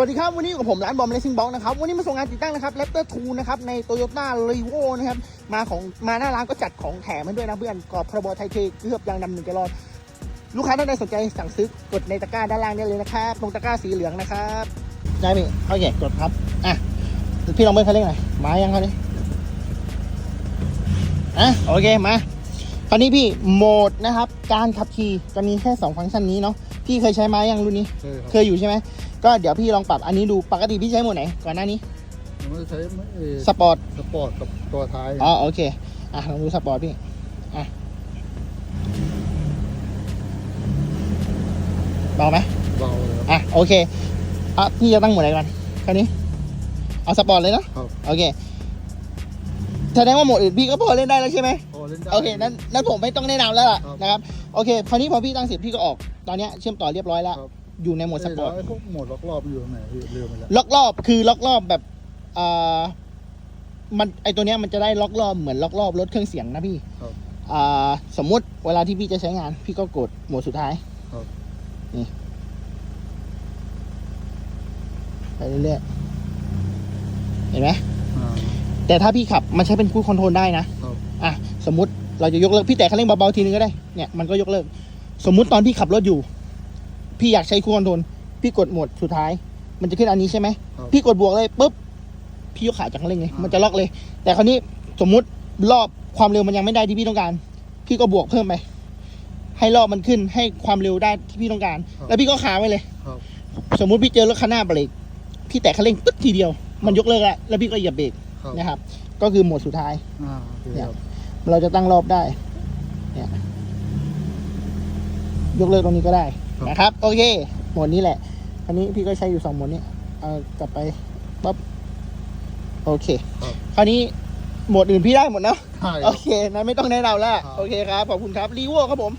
วัสดีครับวันนี้อยู่กับผมร้านบอมเลสซิ่งบ็อกนะครับวันนี้มาส่งงานติดตั้งนะครับแรปเตอร์ทูนะครับในโตโยต้ารีโวนะครับมาของมาหน้าร้านก็จัดของแถมมาด้วยนะเพื่อนกรอบพรบไทยเทเกือบยางดำหนึ่งแกลลอนลูกค้าท่านใดสนใจสั่งซื้อกดในตะกร้าด้านล่างได้เลยนะครับตรงตะกร้าสีเหลืองนะครับได้ไหมโอเคกดครับอะพี่ลองเบิ้ลคันเร่งหน่อยมายังคันนี้อะโอเคมา คราวนี้พี่โหมดนะครับ การขับขี่จะมีแค่สองฟังก์ชันนี้เนาะพี่เคยใช้มายังรุ่นนี้ ใช่ครับเคยอยู่ใช่ไหมก็เดี๋ยวพี่ลองปรับอันนี้ดูปกติพี่ใช้โหมดไหนก่อนหน้านี้ยังไม่ได้ใช้ไม่เอ่อสปอร์ตสปอร์ตกับตัวท้ายอ๋อโอเคอะลองดูสปอร์ตพี่อะเบาไหมเบาเลยครับ อะโอเคอะพี่จะตั้งโหมดไหนก่อนคราวนี้เอาสปอร์ตเลยเนาะครับ โอเคแสดงว่าโหมดอื่นพี่ก็พอเล่นได้แล้วใช่ไหม พอ เล่นได้ โอเคนั้นนั้นผมไม่ต้องแนะนำแล้วล่ะครับ นะครับ โอเค คราวนี้พอพี่ตั้งเสร็จพี่ก็ออก ตอนเนี้ยเชื่อมต่อเรียบร้อยแล้ว ครับอยู่ในโหมดสปอร์ตเยแล้วไอ้พวกโหมดล็อกรอบมันอยู่ตรงไหนพี่ลืมไปแล้ว ล็อกรอบคือล็อกรอบแบบอ่ามันไอตัวเนี้ยมันจะได้ล็อกรอบเหมือนล็อกรอบรถเครื่องเสียงนะพี่ครับอ่าสมมุติเวลาที่พี่จะใช้งาน พี่ก็กดโหมดสุดท้ายครับ นี่ไปเรื่อยๆเห็นไหมอ่า แต่ถ้าพี่ขับมันใช้เป็นคูดคอนโทรลได้นะครับอะ สมมติเราจะยกเลิกพี่แตะคันเร่งเบาๆทีนึงก็ได้เนี่ยมันก็ยกเลิก สมมุติตอนพี่ขับรถอยู่ พี่อยากใช้คูดคอนโทรลพี่กดโหมดสุดท้าย มันจะขึ้นอันนี้ใช่ไหมครับพี่กดบวกเลยปุ๊บพี่ยกขาจากคันเร่งเลยมันจะล็อกเลย แต่คราวนี้สมมุติรอบความเร็วมันยังไม่ได้ที่พี่ต้องการ พี่ก็บวกเพิ่มไปให้รอบมันขึ้นให้ความเร็วได้ที่พี่ต้องการ แล้วพี่ก็ขาไว้เลย ครับ สมมุติพี่เจอรถคันหน้าเบรกพี่แตะคันเร่งปึ๊บทีเดียว มันยกเลิกแล้วแล้วพี่ก็เหยียบเบรกครับ นะครับ ก็คือโหมดสุดท้าย อ่าโอเคเนี่ยครับ เราจะตั้งรอบได้เนี่ยยกเลิกตรงนี้ก็ได้นะครับ โอเคโหมดนี้แหละ อันนี้พี่ก็ใช้อยู่สองโหมดนี้เอากลับไปปั๊บโอเค ครับคราวนี้โหมดอื่นพี่ได้หมดเนอะใช่คโอรับเคนั้นไม่ต้องแนะนำแล้วครับโอเคครับ ขอบคุณครับรีโวครับผม